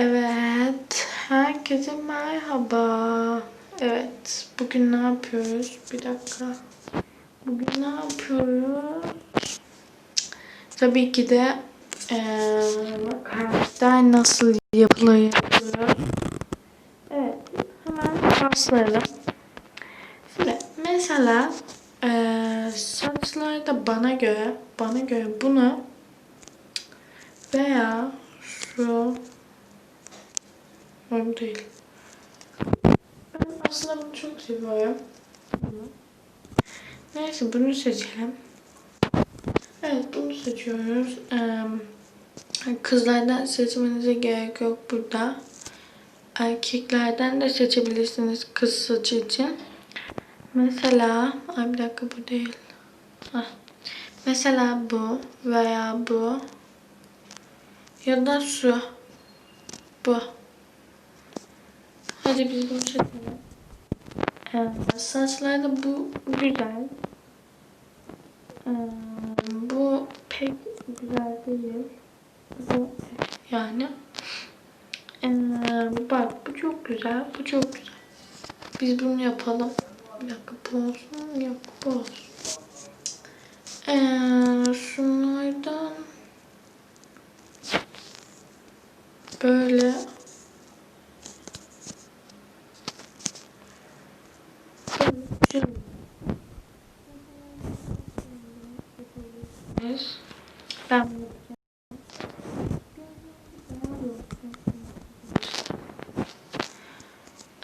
Evet, herkese merhaba. Evet, bugün ne yapıyoruz? Bir dakika. Bugün ne yapıyoruz? Tabii ki de eee karakter nasıl yapılır yapıyoruz. Evet, hemen başlayalım. Şimdi mesela eee saçlarda bana göre, bana göre bunu veya şu Öyle değil. Ben aslında bunu çok seviyorum. Neyse bunu seçelim. Evet bunu seçiyoruz. Kızlardan seçmenize gerek yok burada. Erkeklerden de seçebilirsiniz kız saçı için. Mesela, ay bir dakika bu değil. Mesela bu veya bu. Ya da şu. Bu. Hadi biz bunu çekelim. Evet, saçlarda bu güzel. Ee, bu pek güzel değil. Bu yani. Ee, bak bu çok güzel. Bu çok güzel. Biz bunu yapalım. Bir dakika bu olsun. Yok bu olsun. Ee, şunlardan böyle Ben bunu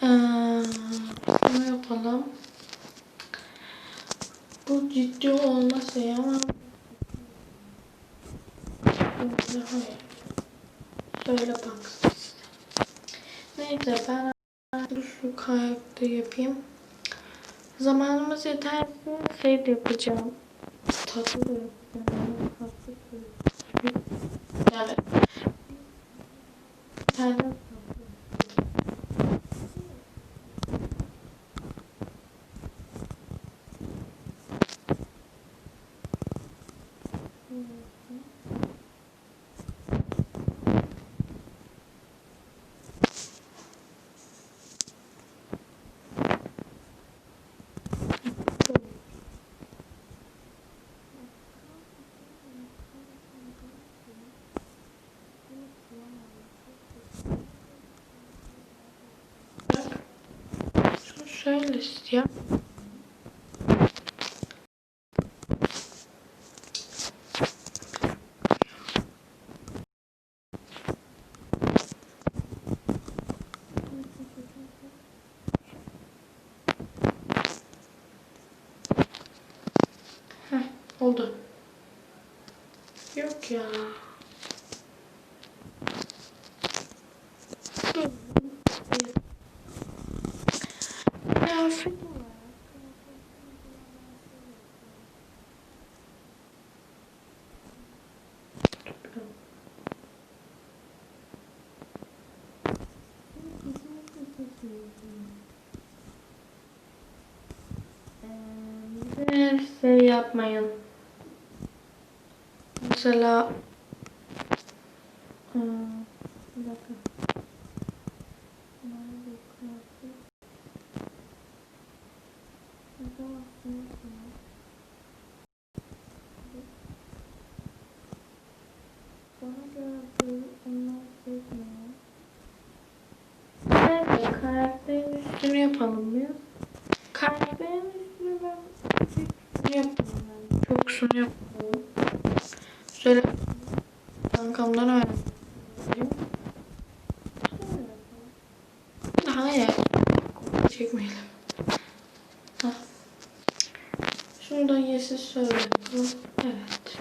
Ee, bunu yapalım. Bu ciddi olmasa ya ama Hayır. Şöyle baksın işte. Neyse ben şu kayakta yapayım. Zamanımız yeterse şey de yapacağım. Tatlı da yapacağım. Tatlı da Yani bir tane tatlı. Şunu şöyle ya. Heh, oldu. Yok ya. Dur. Kıyafet var. Ee, şey yapmayın. Mesela hmm, karakterin üstünü yapalım biz. Karakterin üstünü ben çok yapmıyorum. Sunu yapmıyorum. Şöyle kankamdan öğrendim. Hayır. Çekmeyelim. Hah. Şunu da şöyle yapalım. Evet.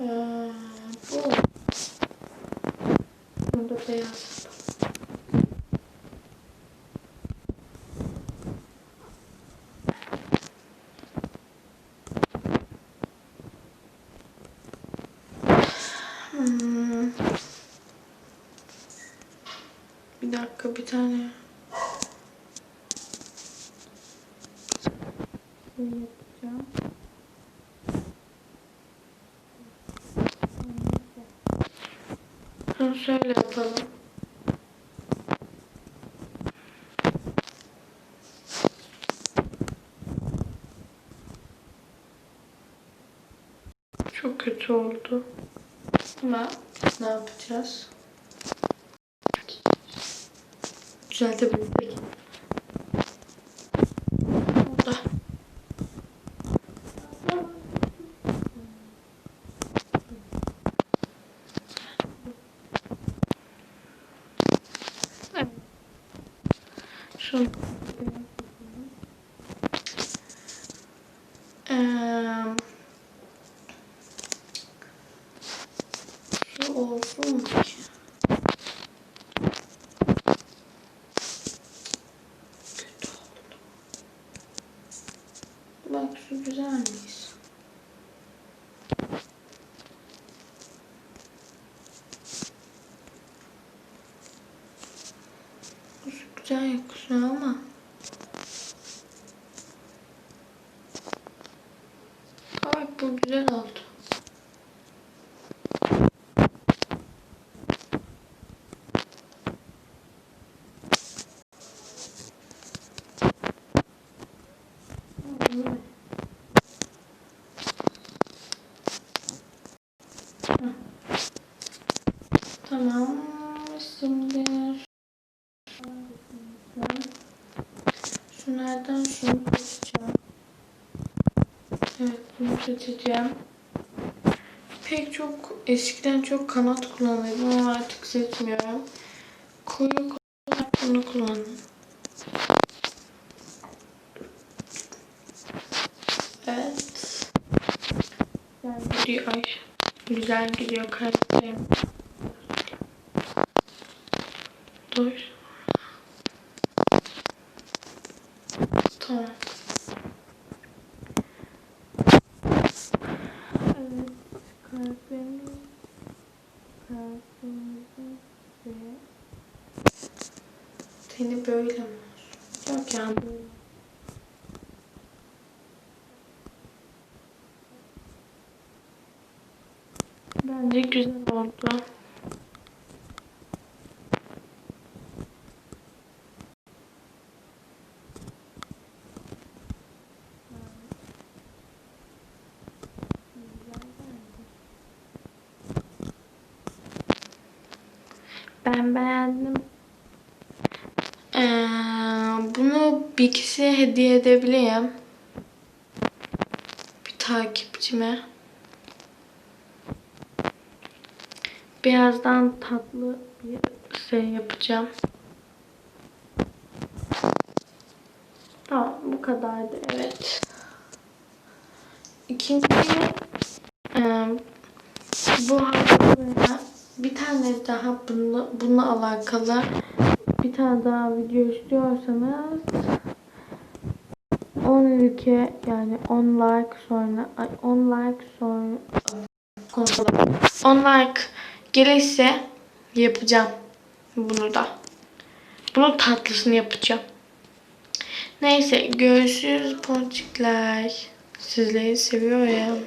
Ee, bu. Bunu da beyaz yapalım. Hmm. Bir dakika bir tane. Ha, şöyle yapalım. Çok kötü oldu. Ama ne yapacağız? Düzeltebildik. Oldu. Evet. Şunu Eee şu olsun? Kötü oldu. Bak şu güzelmiş. Bu şu güzel yakışıyor ama. Ay bu güzel oldu. Tamam. Şimdi şunlardan şunu seçeceğim. Evet bunu seçeceğim. Pek çok eskiden çok kanat kullanıyordum ama artık seçmiyorum. Kuyruk olarak bunu kullandım. Evet. Güzel gidiyor. Ay, güzel gidiyor karakterim. Dur. Evet. Böyle mi? Yok ya böyle. Bence güzel oldu. Ben beğendim. Ee, bunu bir kişiye hediye edebileyim. Bir takipçime. Birazdan tatlı bir şey yapacağım. Tamam bu kadardı evet. İkinci e, bu hafta bir tane daha bununla, bununla alakalı bir tane daha video istiyorsanız 10 ülke yani 10 like sonra ay 10 like sonra konuşalım. 10 like gelirse yapacağım bunu da. Bunun tatlısını yapacağım. Neyse görüşürüz ponçikler. Sizleri seviyorum.